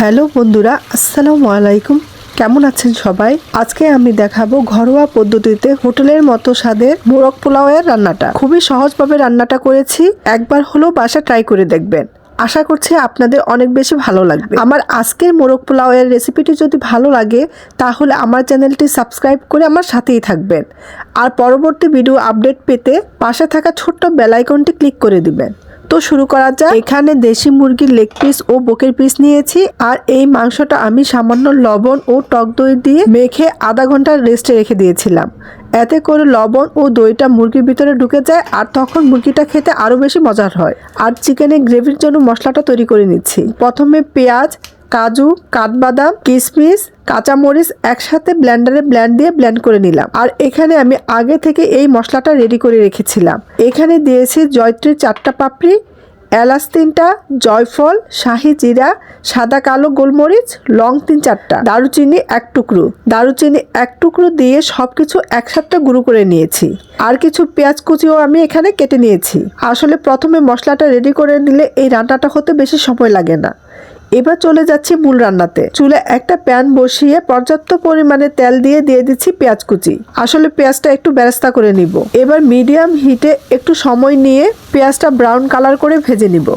Hello বন্ধুরা, আসসালামু আলাইকুম। কেমন আছেন সবাই? আজকে আমি দেখাবো ঘরোয়া পদ্ধতিতে হোটেলের মতো স্বাদের মোরগ পোলাওয়ের রান্নাটা। খুবই সহজভাবে রান্নাটা করেছি, একবার হলেও বাসা ট্রাই করে দেখবেন। আশা করছি আপনাদের অনেক বেশি ভালো লাগবে। আমার আজকের মোরগ পোলাওয়ের রেসিপিটি যদি ভালো লাগে, তাহলে আমার চ্যানেলটি সাবস্ক্রাইব করে আমার সাথেই থাকবেন। আর পরবর্তী ভিডিও আপডেট পেতে পাশে থাকা ছোট্ট বেল আইকনটি ক্লিক করে দিবেন। তো শুরু করা যাক। এখানে দেশি মুরগির লেগ পিস ও বকের পিস নিয়েছি আর এই মাংসটা আমি সামান্য লবণ ও টক দই দিয়ে মেখে আধা ঘণ্টা রেস্টে রেখে দিয়েছিলাম। এতে করে লবণ ও দইটা মুরগির ভিতরে ঢুকে যায় আর তখন মুরগিটা খেতে আরও বেশি মজার হয়। আর চিকেনের গ্রেভির জন্য মশলাটা তৈরি করে নিচ্ছি। প্রথমে পেঁয়াজ কাজু, কাঠবাদাম কিশমিশ কাঁচামরিচ একসাথে ব্ল্যান্ডারে ব্ল্যান্ড দিয়ে ব্ল্যান্ড করে নিলাম। আর এখানে আমি আগে থেকে এই মশলাটা রেডি করে রেখেছিলাম। এখানে দিয়েছি জয়ত্রীর চারটা পাপড়ি এলাচ তিনটা জয়ফল, শাহি জিরা, সাদা কালো গোলমরিচ, লং তিন চারটা, দারুচিনি এক টুকরো। দারুচিনি এক টুকরো দিয়ে সব কিছু একসাথে গুঁড়ো করে নিয়েছি। আর কিছু পেঁয়াজ কুচিও আমি এখানে কেটে নিয়েছি। আসলে প্রথমে মশলাটা রেডি করে নিলে এই রান্নাটা হতে বেশি সময় লাগে না। এবার চলে যাচ্ছি মূল রান্নাতে। চুলে একটা প্যান বসিয়ে পর্যাপ্ত পরিমাণে তেল দিয়ে দিয়ে দিচ্ছি পেঁয়াজ কুচি। আসলে পেঁয়াজটা একটু বেরেস্তা করে নিব। এবার মিডিয়াম হিটে একটু সময় নিয়ে পেঁয়াজটা ব্রাউন কালার করে ভেজে নিব।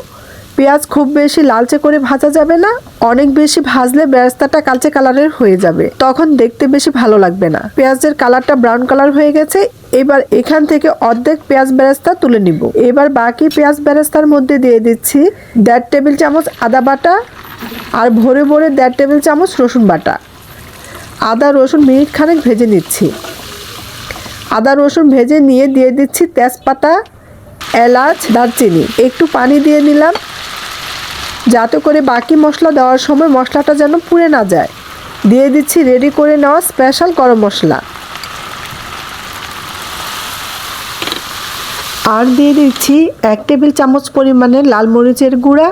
পেঁয়াজ খুব বেশি লালচে করে ভাজা যাবে না, অনেক বেশি ভাজলে বেরেস্তাটা কালচে কালারের হয়ে যাবে, তখন দেখতে বেশি ভালো লাগবে না। পেঁয়াজের কালারটা ব্রাউন কালার হয়ে গেছে, এবার এখান থেকে অর্ধেক পেঁয়াজ বেরেস্তা তুলে নিব। এবার বাকি পেঁয়াজ বেরেস্তার মধ্যে দিয়ে দিচ্ছি দেড় টেবিল চামচ আদা বাটা আর ভরে ভরে দেড় টেবিল চামচ রসুন বাটা। আদা, রসুন মিনিট খানেক ভেজে নিচ্ছি। আদা, রসুন ভেজে নিয়ে দিয়ে দিচ্ছি তেজপাতা, এলাচ, দারচিনি। একটু পানি দিয়ে নিলাম। যাতে করে বাকি মশলা দেওয়ার সময় মশলাটা যেন পুড়ে না যায়। দিয়ে দিচ্ছি রেডি করে নেওয়া স্পেশাল গরম মশলা। আর দিয়ে দিচ্ছি এক টেবিল চামচ পরিমাণে লাল মরিচের গুঁড়া।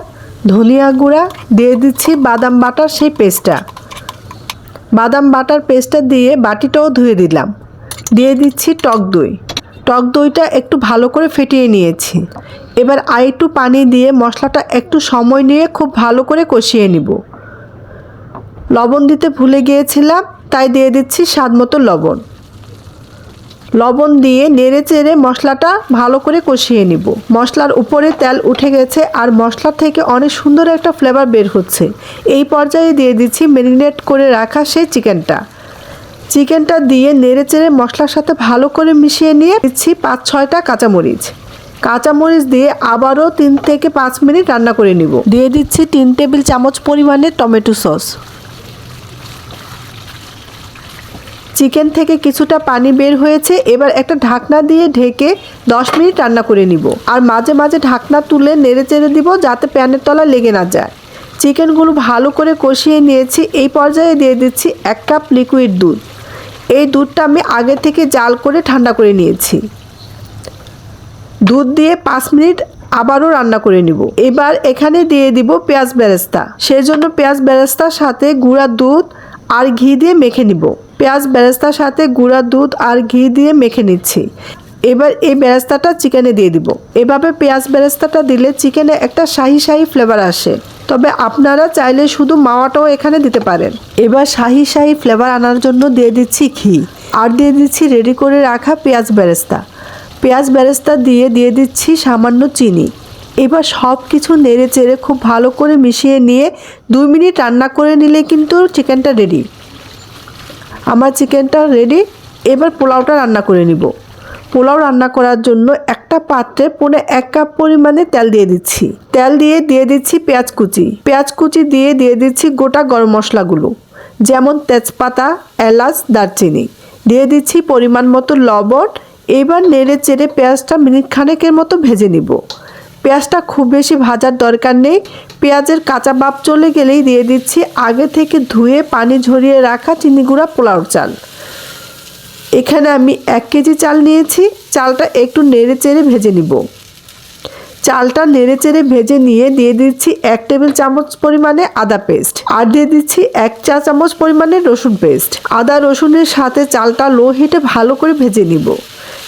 ধনিয়া গুঁড়া দিয়ে দিচ্ছি বাদাম বাটার সেই পেস্টটা। বাদাম বাটার পেস্টটা দিয়ে বাটিটাও ধুয়ে দিলাম। দিয়ে দিচ্ছি টক দই। টক দইটা একটু ভালো করে ফেটিয়ে নিয়েছি। এবার আর একটু পানি দিয়ে মশলাটা একটু সময় নিয়ে খুব ভালো করে কষিয়ে নিব। লবণ দিতে ভুলে গিয়েছিলাম, তাই দিয়ে দিচ্ছি স্বাদ মতো লবণ। লবণ দিয়ে নেড়ে চেড়ে মশলাটা ভালো করে কষিয়ে নিব। মশলার উপরে তেল উঠে গেছে আর মশলা থেকে অনেক সুন্দর একটা ফ্লেভার বের হচ্ছে। এই পর্যায়ে দিয়ে দিচ্ছি ম্যারিনেট করে রাখা সেই চিকেনটা চিকেনটা দিয়ে নেড়ে চেড়ে মশলার সাথে ভালো করে মিশিয়ে নিয়ে দিচ্ছি পাঁচ ছয়টা কাঁচামরিচ। কাঁচামরিচ দিয়ে আবারও তিন থেকে পাঁচ মিনিট রান্না করে নিব। দিয়ে দিচ্ছি তিন টেবিল চামচ পরিমাণে টমেটো সস। চিকেন থেকে কিছুটা পানি বের হয়েছে, এবার একটা ঢাকনা দিয়ে ঢেকে দশ মিনিট রান্না করে নিব। আর মাঝে মাঝে ঢাকনা তুলে নেড়ে চেড়ে দিব যাতে প্যানের তলা লেগে না যায়। চিকেনগুলো ভালো করে কষিয়ে নিয়েছি, এই পর্যায়ে দিয়ে দিচ্ছি এক কাপ লিকুইড দুধ। এই দুধটা আমি আগে থেকে জাল করে ঠান্ডা করে নিয়েছি। দুধ দিয়ে পাঁচ মিনিট আবারও রান্না করে নিব। এবার এখানে দিয়ে দিব পেঁয়াজ বেরেস্তা। সেজন্য পেঁয়াজ বেরেস্তার সাথে গুঁড়া দুধ আর ঘি দিয়ে মেখে নিব। পেঁয়াজ বেরেস্তার সাথে গুঁড়া দুধ আর ঘি দিয়ে মেখে নিচ্ছি। এবার এই বেরেস্তাটা চিকেনে দিয়ে দিব। এভাবে পেঁয়াজ বেরেস্তাটা দিলে চিকেনে একটা শাহি শাহি ফ্লেভার আসে। তবে আপনারা চাইলে শুধু মাওয়াটাও এখানে দিতে পারেন। এবার শাহি শাহি ফ্লেভার আনার জন্য দিয়ে দিচ্ছি ঘি। আর দিয়ে দিচ্ছি রেডি করে রাখা পেঁয়াজ বেরেস্তা। পেঁয়াজ বেরেস্তা দিয়ে দিয়ে দিচ্ছি সামান্য চিনি। এবার সব কিছু নেড়ে চেড়ে খুব ভালো করে মিশিয়ে নিয়ে দুই মিনিট রান্না করে নিলে কিন্তু চিকেনটা রেডি আমার চিকেনটা রেডি এবার পোলাওটা রান্না করে নিব। পোলাও রান্না করার জন্য একটা পাত্রে পনে এক কাপ পরিমাণে তেল দিয়ে দিচ্ছি। তেল দিয়ে দিয়ে দিচ্ছি পেঁয়াজ কুচি। পেঁয়াজ কুচি দিয়ে দিয়ে দিচ্ছি গোটা গরম মশলাগুলো, যেমন তেজপাতা, এলাচ, দারচিনি। দিয়ে দিচ্ছি পরিমাণ মতো লবণ, এবার নেড়ে চেড়ে পেঁয়াজটা মিনিট খানেকের মতো ভেজে নিব। পেঁয়াজটা খুব বেশি ভাজার দরকার নেই। পেঁয়াজের কাঁচা বাপ চলে গেলেই দিয়ে দিচ্ছি আগে থেকে ধুয়ে পানি ঝরিয়ে রাখা চিনি গুঁড়া পোলাওর চাল। এখানে আমি এক কেজি চাল নিয়েছি। চালটা একটু নেড়ে চেড়ে ভেজে নিব। চালটা নেড়ে চেড়ে ভেজে নিয়ে দিয়ে দিচ্ছি এক টেবিল চামচ পরিমাণে আদা পেস্ট আর দিয়ে দিচ্ছি এক চা চামচ পরিমাণে রসুন পেস্ট। আদা, রসুনের সাথে চালটা লো হিটে ভালো করে ভেজে নিব।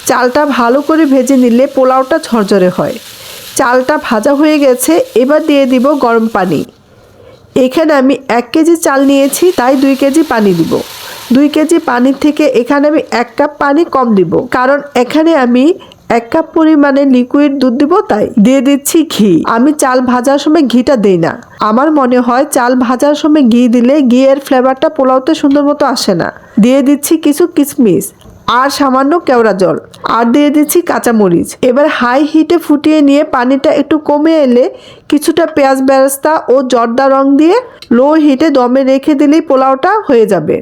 চালটা ভালো করে ভেজে নিলে পোলাওটা ঝরঝরে হয়। চালটা ভাজা হয়ে গেছে, এবার দিয়ে দিব গরম পানি। এখানে আমি এক কেজি চাল নিয়েছি, তাই দুই কেজি পানি দিব। দুই কেজি পানির থেকে এখানে আমি এক কাপ পানি কম দিব, কারণ এখানে আমি এক কাপ পরিমাণে লিকুইড দুধ দিব, তাই। দিয়ে দিচ্ছি ঘি। আমি চাল ভাজার সময় ঘিটা দেই না। আমার মনে হয় চাল ভাজার সময় ঘি দিলে ঘিয়ের ফ্লেভারটা পোলাওতে সুন্দর মতো আসে না। দিয়ে দিচ্ছি কিছু কিশমিশ আর সামান্য কেওড়া জল। আর দিয়ে দিচ্ছি কাঁচামরিচ। এবার হাই হিটে ফুটিয়ে নিয়ে পানিটা একটু কমে এলে কিছুটা পেঁয়াজ বেরেস্তা ও জর্দা রং দিয়ে লো হিটে দমে রেখে দিলেই পোলাওটা হয়ে যাবে।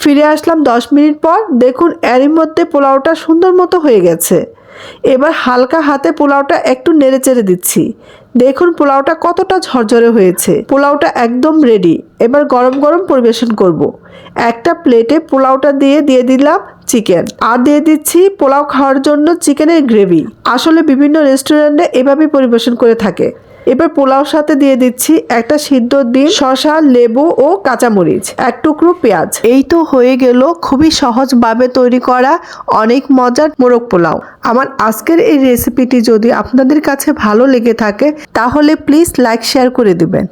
ফিরে আসলাম দশ মিনিট পর। দেখুন এরই মধ্যে পোলাওটা সুন্দর মতো হয়ে গেছে। এবার হালকা হাতে পোলাওটা একটু নেড়ে চেড়ে দিচ্ছি। দেখুন পোলাওটা কতটা ঝরঝরে হয়েছে। পোলাওটা একদম রেডি এবার গরম গরম পরিবেশন করব। একটা প্লেটে পোলাওটা দিয়ে দিয়ে দিলাম চিকেন আর দিয়ে দিচ্ছি পোলাও খাওয়ার জন্য চিকেনের গ্রেভি আসলে বিভিন্ন রেস্টুরেন্টে এভাবেই পরিবেশন করে থাকে। এবার পোলাও সাথে দিয়ে দিচ্ছি একটা সিদ্ধ ডিম শশা লেবু ও কাঁচামরিচ, এক টুকরো পেঁয়াজ। এই তো হয়ে গেল খুবই সহজভাবে তৈরি করা অনেক মজার মোরগ পোলাও। আমার আজকের এই রেসিপিটি যদি আপনাদের কাছে ভালো লেগে থাকে, তাহলে প্লিজ লাইক, শেয়ার করে দিবেন।